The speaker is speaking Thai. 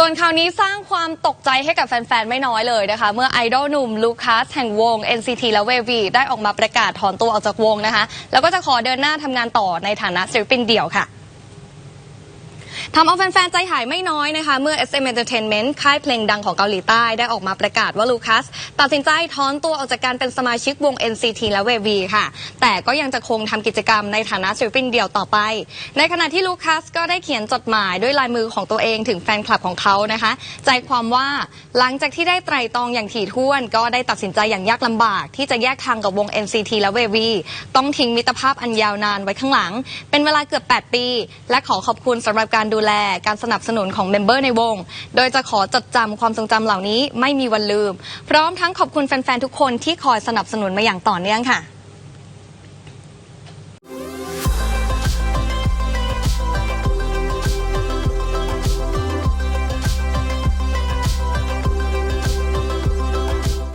ส่วนข่าวนี้สร้างความตกใจให้กับแฟน ๆ ไม่น้อยเลยนะคะ เมื่อไอดอลหนุ่มลูคัสแห่งวง NCT และเววีได้ออกมาประกาศถอนตัวออกจากวงนะคะ แล้วก็จะขอเดินหน้าทำงานต่อในฐานะศิลปินเดี่ยวค่ะ ทำเอาแฟนๆ ใจหายไม่น้อยนะคะ เมื่อ SM Entertainment ค่ายเพลงดังของเกาหลีใต้ได้ออกมาประกาศว่าลูคัส ตัดสินใจถอนตัวออกจากการเป็นสมาชิกวง NCT และ WV ค่ะ แต่ก็ยังจะคงทำกิจกรรมในฐานะศิลปินเดี่ยวต่อไป ในขณะที่ลูคัสก็ได้เขียนจดหมายด้วยลายมือของตัวเองถึงแฟนคลับของเขานะคะ ใจความว่าหลังจากที่ได้ไตร่ตรองอย่างถี่ถ้วน ก็ได้ตัดสินใจอย่างยากลำบาก ที่จะแยกทางกับวง NCT และ WV ต้องทิ้งมิตรภาพอันยาวนานไว้ข้างหลัง เป็นเวลาเกือบ 8 ปี และขอขอบคุณสำหรับการดูดูแลการสนับสนุนของเมมเบอร์ในวง โดยจะขอจดจำความทรงจำเหล่านี้ไม่มีวันลืม พร้อมทั้งขอบคุณแฟนๆทุกคนที่คอยสนับสนุนมาอย่างต่อเนื่องค่ะ